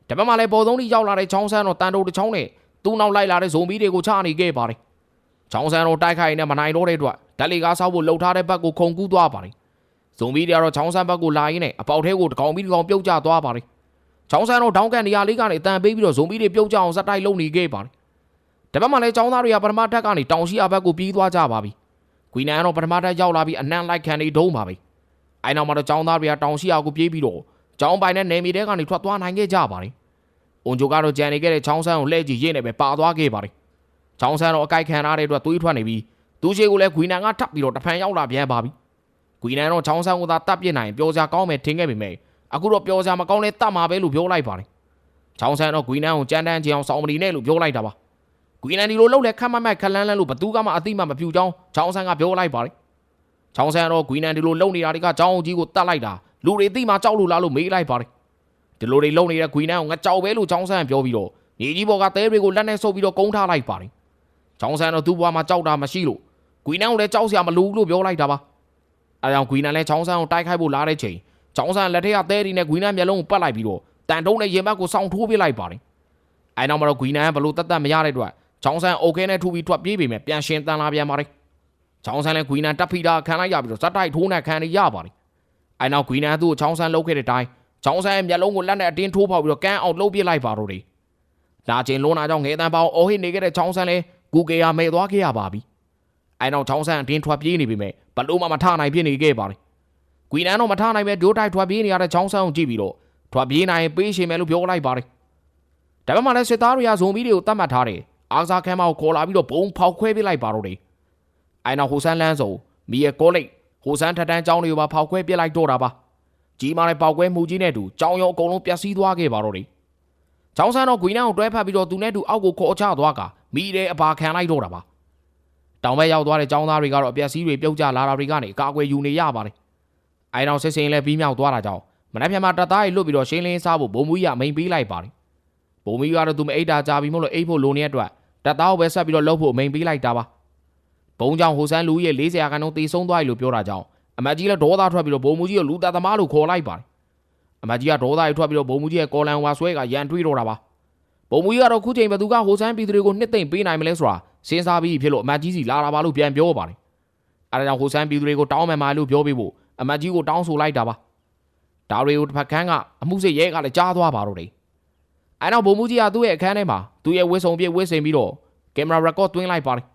တပတ်မှလည်းပေါ်သုံးကြီးရောက်လာတဲ့ချောင်းဆန်းတော့တန်တိုးတစ်ချောင်းနဲ့သူ့နောက်လိုက်လာတဲ့ဇုံမီတွေကိုချနေခဲ့ပါတယ်ချောင်းဆန်းတော့တိုက်ခိုက်နေမနိုင်တော့တဲ့အတွက်ဓာတ်လေကားဆောက်ဖို့လှုပ်ထားတဲ့ဘက်ကိုခုန်ကူးသွားပါတယ်ဇုံမီတွေကတော့ချောင်းဆန်းဘက်ကိုလာရင်းနဲ့အပေါက်ထဲကိုတကောင်ပြီးတကောင်ပြုတ်ကျသွားပါတယ်ချောင်းဆန်းတော့ဒေါင်းကန်နေရာလေးကနေအတန်ပေးပြီးတော့ဇုံမီတွေပြုတ်ကျအောင်ဇက်တိုက်လုပ်နေခဲ့ပါတယ် တပတ်မှလည်းចောင်းသားတွေကပထမထက်ကနေတောင်ရှိအဘက်ကိုပြေးသွားကြပါပြီဂွီနန်ကတော့ပထမထက်ရောက်လာပြီးအနံ့လိုက်ခံနေဒုံးပါပဲအဲနောက်မှာတော့ចောင်းသားတွေကတောင်ရှိအကိုပြေးပြီးတော့ចောင်းပိုင်နဲ့နေမီတဲကနေထွက်သွားနိုင်ခဲ့ကြပါတယ်အွန်ဂျိုကတော့ကြံနေခဲ့တဲ့ချောင်းဆန်းကိုလှည့်ကြည့်ရင်းနဲ့ပဲပါသွားခဲ့ပါတယ်ချောင်းဆန်းတော့အကိုက်ခံရတဲ့အတွက်သွေးထွက်နေပြီးသူရှိကိုလည်းဂွီနန်ကထပ်ပြီးတော့တဖန်ရောက်လာပြန်ပါပြီဂွီနန်တော့ချောင်းဆန်းကိုသာတတ်ပြစ်နိုင်ပျော်စရာကောင်းမယ်ထင်ခဲ့ပေမဲ့အခုတော့ပျော်စရာမကောင်းလဲတတ်မှာပဲလို့ပြောလိုက်ပါတယ်ချောင်းဆန်းတော့ဂွီနန်ကိုကြမ်းတမ်းချင်အောင်စောင်းမလီနဲ့လို့ပြောလိုက်တာပါ ဂွီနန်ဒီလိုလှုပ်လဲခတ်မတ်မတ်ခလန်းလန်းလို့ဘသူကမှအတိမမပြူချောင်းချောင်းဆန်းကပြောလိုက်ပါတယ်ချောင်းဆန်းတော့ဂွီနန်ဒီလိုလှုပ်နေတာတွေကချောင်းကြီးကိုတတ်လိုက်တာလူတွေသိမှကြောက်လို့လားလို့မေးလိုက်ပါတယ်ဒီလိုတွေလှုပ်နေတဲ့ဂွီနန်ကိုငါကြောက်ပဲလို့ချောင်းဆန်းပြောပြီးတော့ညီကြီးဘော်ကသဲတွေကိုလက်နဲ့ဆုပ်ပြီးတော့ကုန်းထားလိုက်ပါတယ်ချောင်းဆန်းတော့သူ့ဘွားမှာကြောက်တာမရှိလို့ဂွီနန်ကိုလည်းကြောက်စရာမလိုဘူးလို့ပြောလိုက်တာပါအဲကြောင့်ဂွီနန်လည်းချောင်းဆန်းကိုတိုက်ခိုက်ဖို့လာတဲ့ချိန်ချောင်းဆန်းလက်ထက်ကသဲတွေနဲ့ဂွီနန်မျက်လုံးကိုပတ်လိုက်ပြီးတော့တန်တုံးနဲ့ရင်ဘတ်ကိုစောင့်ထိုးပစ်လိုက်ပါတယ်အဲနောက်မှာတော့ဂွီနန်ကဘလို့တတ်တတ်မရတဲ့အတွက် ချောင်းဆန်းအိုခဲနဲ့ထူပြီးထွက်ပြေးပေမဲ့ပြန်ရှင်တန်လာပြန်ပါတယ်ချောင်းဆန်းလည်းဂွီနန်တက်ဖီတာခံလိုက်ရပြီးတော့ဇက်တိုက်ထိုးနဲ့ခံနေရပါတယ်အဲနောက်ဂွီနန်သူ့ကိုချောင်းဆန်းလှုပ်ခဲ့တဲ့အတိုင်းချောင်းဆန်းရဲ့မျက်လုံးကိုလက်နဲ့အတင်းထိုးဖောက်ပြီးတော့ကန်းအောင်လှုပ်ပစ်လိုက်ပါတော့တယ်နာကျင်လွန်နာကြောင့်ငဲတန်းပေါင်းအော်ဟစ်နေခဲ့တဲ့ချောင်းဆန်းလည်းဂူကေယာမဲ့သွားခဲ့ရပါပြီအဲနောက်ချောင်းဆန်းအတင်းထွက်ပြေးနေပြီမဲ့ဘလို့မှမထနိုင်ဖြစ်နေခဲ့ပါတယ်ဂွီနန်တော့မထနိုင်ပဲဒိုးတိုက်ထွက်ပြေးနေရတဲ့ချောင်းဆန်းကိုကြည့်ပြီးတော့ထွက်ပြေးနိုင်ရင်ပေးရှင်မယ်လို့ပြောလိုက်ပါတယ်ဒါပေမဲ့လည်းစစ်သားတွေကဇုံမီတွေကိုတတ်မှတ်ထားတယ် အားစားခမ်းမကိုခေါ်လာပြီးတော့ဘုံဖောက်ခွဲပေးလိုက်ပါတော့တယ်အဲနောက်ဟိုဆန်းလန်းစုံမီရဲ့ကောလိပ်ဟိုဆန်းထက်တန်းကျောင်းတွေကိုပါဖောက်ခွဲပစ်လိုက်တော့တာပါကြီးမားတဲ့ပေါက်ကွဲမှုကြီးနဲ့တူကျောင်းရုံအကုန်လုံးပျက်စီးသွားခဲ့ပါတော့တယ်။ကျောင်းဆန်းတော့ဂွီနန်ကိုတွဲဖက်ပြီးတော့သူနဲ့တူအောက်ကိုခေါ်ချသွားကမိတဲ့အပါခံလိုက်တော့တာပါ။တောင်ဘက်ရောက်သွားတဲ့ကျောင်းသားတွေကတော့အပျက်စီးတွေပြုတ်ကျလာတာတွေကနေအကာအကွယ်ယူနေရပါတယ်။အဲနောက်စစ်စင်လည်းပြီးမြောက်သွားတာကြောင့်မနက်ဖြန်မှာတပ်သားတွေလွတ်ပြီးတော့ရှင်းလင်းစားဖို့ဘုံမူကြီးကမိန်ပေးလိုက်ပါတယ်။ဘုံမူကြီးကတော့သူမအိတ်တာကြပြီမို့လို့အိတ်ဖို့လိုနေတဲ့အတွက် တပ်သားကိုပဲဆက်ပြီးတော့လှုပ်ဖို့မိန်ပေးလိုက်တာပါ။ဘုံကြောင့်ဟိုဆန်းလူကြီးရဲ့40ရာခိုင်နှုန်းတေဆုံးသွားပြီလို့ပြောတာကြောင့်အမတ်ကြီးလည်းဒေါသထွက်ပြီးတော့ဘုံမူကြီးကိုလူသားသမားလို့ခေါ်လိုက်ပါတယ်အမတ်ကြီးကဒေါသတွေထွက်ပြီးတော့ဘုံမူကြီးရဲ့ကော်လန်ဝါဆွဲကရန်တွေးတော့တာပါဘုံမူကြီးကတော့ခုချိန်ဘသူကဟိုဆန်းပြည်သူတွေကိုနှစ်သိမ့်ပေးနိုင်မလဲဆိုတာစဉ်းစားပြီးဖြစ်လို့အမတ်ကြီးစီလာတာပါလို့ပြန်ပြောပါတယ်အဲဒါကြောင့်ဟိုဆန်းပြည်သူတွေကိုတောင်းမှန်ပါလို့ပြောပေးဖို့အမတ်ကြီးကိုတောင်းဆိုလိုက်တာပါဒါတွေကိုတစ်ဖက်ခန်းကအမှုစစ်ရဲကလည်းကြားသွားပါတော့တယ် အဲနောက်ဘုံမူကြီးကသူ့ရဲ့အခန်းထဲမှာသူ့ရဲ့ဝစ်စုံပြည့်ဝစ်စင်ပြီးတော့ကင်မရာရက်ကော့သွင်းလိုက်ပါတယ်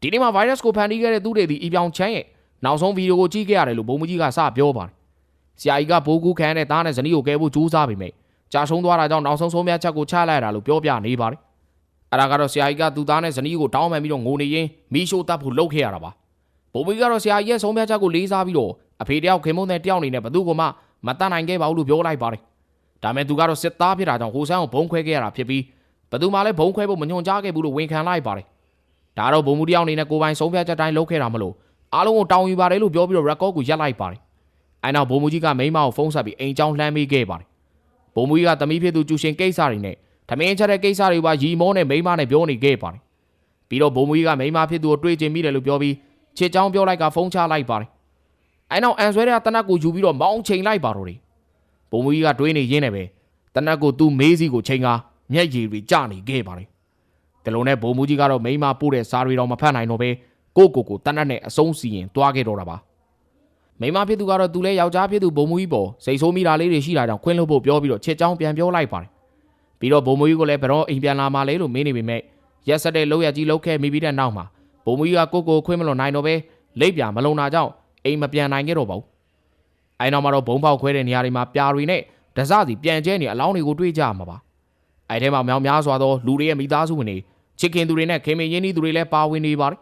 ဒီနေ့မှာ virus ကိုဖန်တီးခဲ့တဲ့သူတွေဒီအပြောင်ချမ်းရဲ့နောက်ဆုံးဗီဒီယိုကိုကြည့်ခဲ့ရတယ်လို့ဘုံမကြီးကစပြောပါတယ်။ဆရာကြီးကဘိုးကူးခန်းတဲ့သားနဲ့ဇနီးကိုကဲဖို့ကြိုးစားပေမဲ့ကြာဆုံးသွားတာကြောင့်နောက်ဆုံးဆုံးဖြတ်ချက်ကိုချလိုက်တာလို့ပြောပြနေပါတယ်။အဲ့ဒါကတော့ဆရာကြီးကသူ့သားနဲ့ဇနီးကိုတောင်းပန်ပြီးတော့ငိုနေရင်းမီးရှို့တပ်ဖို့လုပ်ခဲ့ရတာပါ။ဘုံမကြီးကတော့ဆရာကြီးရဲ့ဆုံးဖြတ်ချက်ကိုလေးစားပြီးတော့အဖေတယောက်ခင်မုန်းတဲ့တယောက်အနေနဲ့ဘသူ့ကမှမတတ်နိုင်ခဲ့ပါဘူးလို့ပြောလိုက်ပါတယ်။ ဒါမဲ့သူကတော့စစ်သားဖြစ်တာကြောင့်ဟိုဆန်းကိုဘုံခွဲခဲ့ရတာဖြစ်ပြီးဘသူမှလည်းဘုံခွဲဖို့မညွှန်ကြားခဲ့ဘူးလို့ဝန်ခံလိုက်ပါတယ်။ဒါတော့ဘုံမူတယောက်အနေနဲ့ကိုပိုင်ဆုံးဖြတ်ချက်တိုင်းလုပ်ခဲ့တာမလို့အားလုံးကိုတောင်းယူပါတယ်လို့ပြောပြီးတော့ record ကိုရက်လိုက်ပါတယ်။အဲနောက်ဘုံမူကြီးကမိန်းမကိုဖုန်းဆက်ပြီးအိမ်ကြောင်းလှမ်းပေးခဲ့ပါတယ်။ဘုံမူကြီးကသမီးဖြစ်သူကျူရှင်ကိစ္စတွေနဲ့ထမင်းချက်တဲ့ကိစ္စတွေပါရီမောနဲ့မိန်းမနဲ့ပြောနေခဲ့ပါတယ်။ပြီးတော့ဘုံမူကြီးကမိန်းမဖြစ်သူကိုတွေ့ချင်မိတယ်လို့ပြောပြီးချစ်ချောင်းပြောလိုက်ကဖုန်းချလိုက်ပါတယ်။အဲနောက်အန်ဆွဲတဲ့တနက်ကိုယူပြီးတော့မောင်းချိန်လိုက်ပါတော့တယ်။ ဘုံမူကြီးကတွေးနေရင်းနဲ့ပဲတနက်ကိုသူ့မေးစီကိုချိန်ကမျက်ရည်တွေကျနေခဲ့ပါတယ်။ဒီလိုနဲ့ဘုံမူကြီးကတော့မိန်းမပို့တဲ့စာတွေတော့မဖတ်နိုင်တော့ပဲကိုကိုကိုတနတ်နဲ့အဆုံးစီရင်တွားခဲ့တော့တာပါ။မိန်းမဖြစ်သူကတော့သူလည်းယောက်ျားဖြစ်သူဘုံမူကြီးပေါ်စိတ်ဆိုးမိတာလေးတွေရှိတာကြောင့်ခွင့်လို့ဖို့ပြောပြီးတော့ချစ်ချောင်းပြန်ပြောလိုက်ပါတယ်ပြီးတော့ဘုံမူကြီးကလည်းဘရောအိမ်ပြန်လာမှလေလို့မေးနေပေမဲ့ရက်ဆက်တဲ့လောက်ရကြီးလောက်ခဲ့မိပြီးတဲ့နောက်မှာဘုံမူကြီးကကိုကိုခွင့်မလို့နိုင်တော့ပဲလိပ်ပြမလုံတာကြောင့်အိမ်မပြန်နိုင်ခဲ့တော့ပါဘူး အဲနောက်မှာတော့ဘုံပေါက်ခွဲတဲ့နေရာတွေမှာပြာတွေနဲ့ဒဇစီပြန်ကျဲနေအလောင်းတွေကိုတွေးကြမှာပါအဲထဲမှာမြောင်များစွာသောလူတွေရဲ့မိသားစုဝင်တွေချစ်ခင်သူတွေနဲ့ခင်မင်ရင်းနှီးသူတွေလည်းပါဝင်နေပါတယ်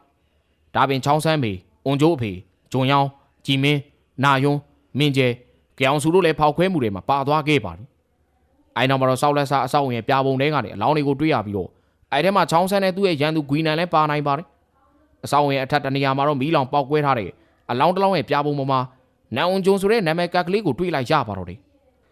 ဒါပြင်ချောင်းဆန်းမေအွန်ကျိုးအဖေဂျွန်ယောင်းကြည်မင်းနာယွန်းမင်းကျဲကြောင်စုတို့လည်းဖောက်ခွဲမှုတွေမှာပါသွားခဲ့ပါတယ်။အဲနောက်မှာတော့ဆောက်လက်စားအဆောက်အုံရဲ့ပြာပုံထဲကနေအလောင်းတွေကိုတွေ့ရပြီးတော့အဲထဲမှာချောင်းဆန်းနဲ့သူ့ရဲ့ရန်သူဂွီနန်လည်းပါနိုင်ပါတယ်။အဆောက်အုံရဲ့အထက်တနေရာမှာတော့မီးလောင်ပေါက်ကွဲထားတဲ့အလောင်းတစ်လောင်းရဲ့ပြာပုံပေါ်မှာ နန်အွန်ဂျွန်ဆိုတဲ့နာမည်ကတ်ကလေးကိုတွေ့လိုက်ရပါတော့တယ်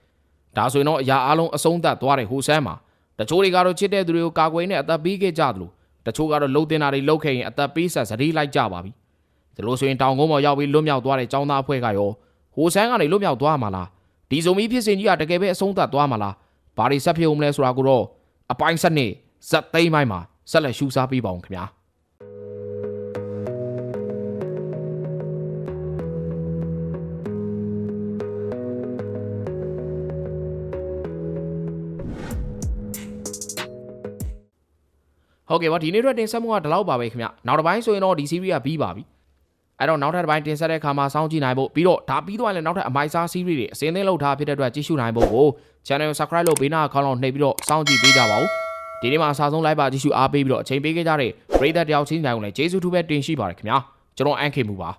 ။ဒါဆိုရင်တော့အရာအလုံးအဆုံးသတ်သွားတဲ့ဟိုဆန်းမှာတချို့တွေကတော့ချစ်တဲ့သူတွေကိုကာကွယ်နေအသက်ပေးခဲ့ကြသလိုတချို့ကတော့လှုပ်တင်တာတွေလှုပ်ခဲ့ရင်အသက်ပေးဆက်စတိလိုက်ကြပါပြီ။ဒါလို့ဆိုရင်တောင်ကုန်းပေါ်ရောက်ပြီးလွတ်မြောက်သွားတဲ့ចောင်းသားအဖွဲ့ကရောဟိုဆန်းကနေလွတ်မြောက်သွားမှာလားဒီဇုံမီဖြစ်စဉ်ကြီးကတကယ်ပဲအဆုံးသတ်သွားမှာလားဘာတွေဆက်ဖြစ်အောင်မလဲဆိုတာကိုတော့အပိုင်းဆက်နဲ့ဇက်သိမ်းပိုင်းမှာဆက်လက်ရှုစားပေးပါအောင်ခင်ဗျာ ဟုတ်ကဲ့ပါဒီနေ့အတွက်တင်ဆက်မှုကဒီလောက်ပါပဲခင်ဗျနောက်တစ်ပိုင်းဆိုရင်တော့ဒီ series ကပြီးပါပြီအဲ့တော့နောက်ထပ်တစ်ပိုင်းတင်ဆက်တဲ့အခါမှာစောင့်ကြည့်နိုင်ဖို့ပြီးတော့ဒါပြီးတော့လည်းနောက်ထပ်အမိုက်စား series တွေအစင်းသင်းလောက်ထားဖြစ်တဲ့အတွက်ကြည့်ရှုနိုင်ဖို့ကို channel ကို subscribe လုပ်ပေးနာခေါင်းလောက်နှိပ်ပြီးတော့စောင့်ကြည့်ပေးကြပါဦးဒီနေ့မှာအစားဆုံး live ပါကြည့်ရှုအားပေးပြီးတော့အချိန်ပေးခဲ့ကြတဲ့ပရိသတ်တယောက်ချင်းတိုင်းကိုလည်းကျေးဇူးထူးပဲတင်ရှိပါတယ်ခင်ဗျာကျွန်တော်အန်ခေမူပါ